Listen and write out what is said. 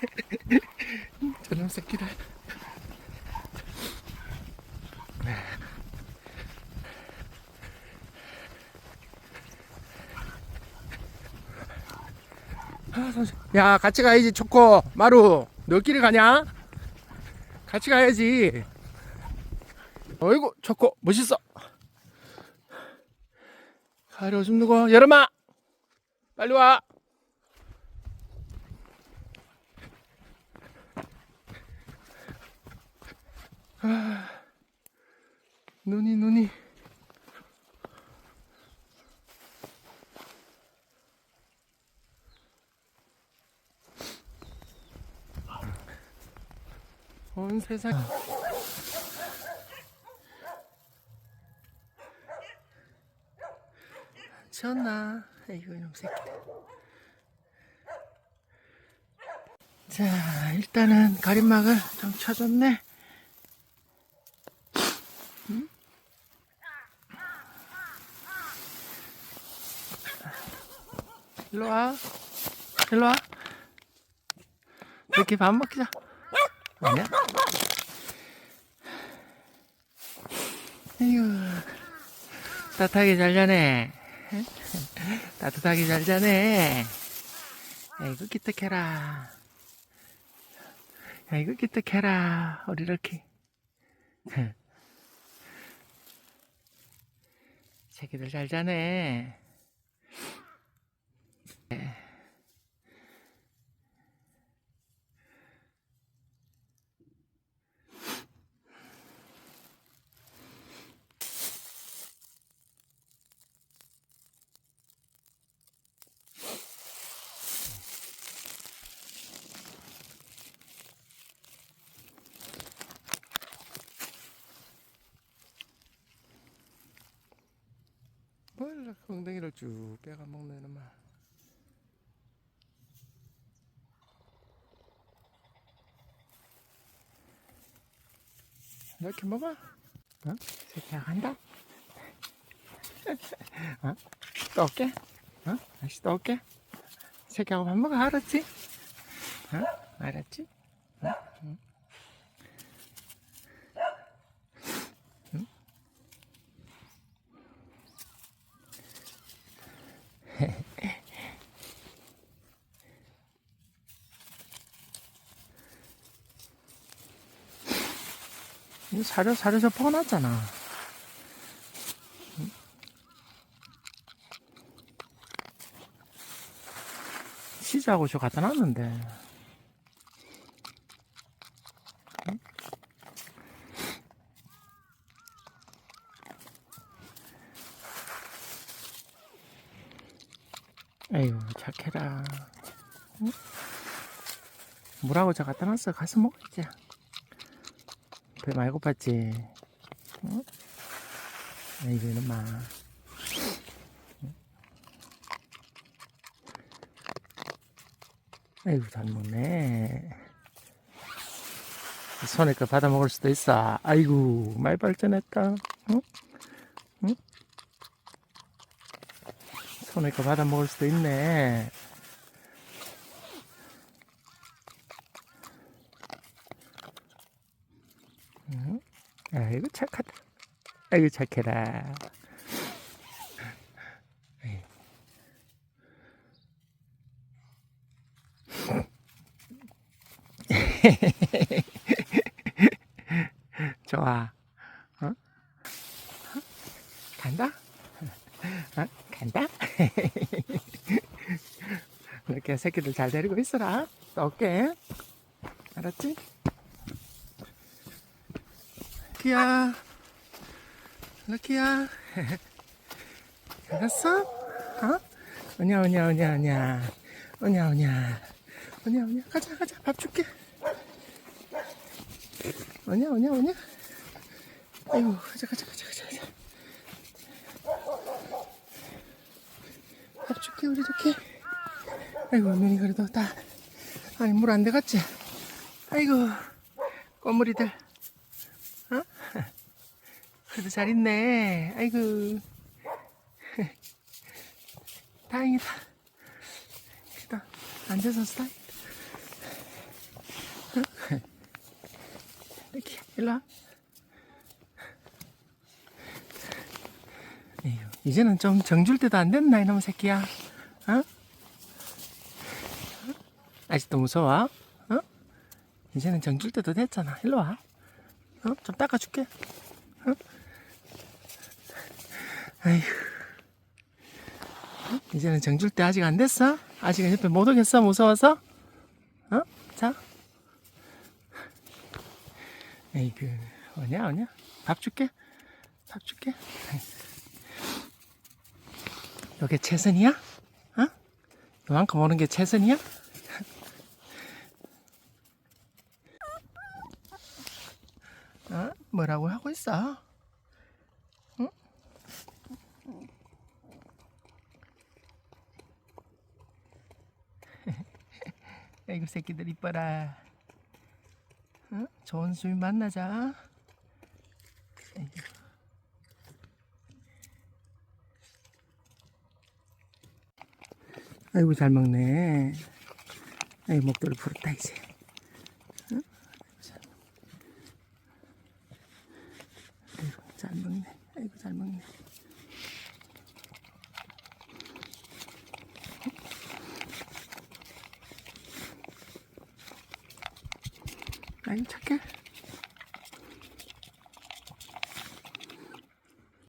저놈 새끼들. 아, 손- 야, 같이 가야지, 초코. 마루, 너끼리 가냐? 같이 가야지. 어이구, 초코, 멋있어. 가리 오줌 누구? 여름아! 빨리 와! 아, 눈이, 눈이. 온 세상. 쳤나? 아이고 이놈 새끼. 자 일단은 가림막을 좀 쳐줬네. 일로 와. 일로 와. 이렇게 밥 먹자. 아니야? 아이고 따뜻하게 잘 자네. 따뜻하게 잘 자네. 아이고 기특해라. 아이고 기특해라. 우리 이렇게. 새끼들 잘 자네. 이렇게 엉덩이를 쭉 빼가 먹는 놈아. 이렇게 먹어? 어? 새끼야 간다? 어? 또 올게? 어? 다시 또 올게? 새끼하고 밥 먹어 알았지? 어? 알았지? 어? 응? 이거 사료 사료서 퍼놨잖아. 시자하고 저 갖다 놨는데. 에휴 착해라. 응? 물하고 저 갖다 놨어. 가서 먹자. 배 많이 고팠지? 응? 아이고 이놈아 응? 아이고 잘 먹네 손에 거 받아 먹을 수도 있어 아이고 많이 발전했다 응? 응? 손에 거 받아 먹을 수도 있네 응? 아이고 착하다. 아이고 착해라. 좋아. 어? 어? 간다? 어? 간다? 이렇게 새끼들 잘 데리고 있어라. 또 올게. 알았지? 럭키야. 럭키야. 알았어? 어? 오냐, 오냐, 오냐, 오냐. 오냐, 오냐. 오냐, 오냐. 가자, 가자. 밥 줄게. 오냐, 오냐, 오냐. 아이고, 가자, 가자, 가자. 좋게 우리 좋게. 아이고 눈이 그래도 다 아니 물 안 들어갔지? 아이고 꼬물이들. 어? 그래도 잘 있네. 아이고. 다행이다. 그다 앉아서 싸 어? 이렇게 일로 와. 이제는 좀 정줄 때도 안 됐나 이놈 새끼야? 어? 아직도 무서워? 어? 이제는 정줄 때도 됐잖아. 일로 와. 어? 좀 닦아줄게. 어? 이제는 정줄 때 아직 안 됐어? 아직은 옆에 못 오겠어? 무서워서? 어? 자. 에이 그, 오냐, 오냐? 밥 줄게. 밥 줄게. 요게 최선이야? 어? 요만큼 오는 게 최선이야? 어? 뭐라고 하고 있어? 응? 아이고 새끼들 이뻐라. 응? 좋은 수위 만나자. 아이고. 아이고 잘 먹네. 아이고 목도리 부었다 이제. 응? 아이고, 잘 먹네. 아이고 잘 먹네. 아이고 착해.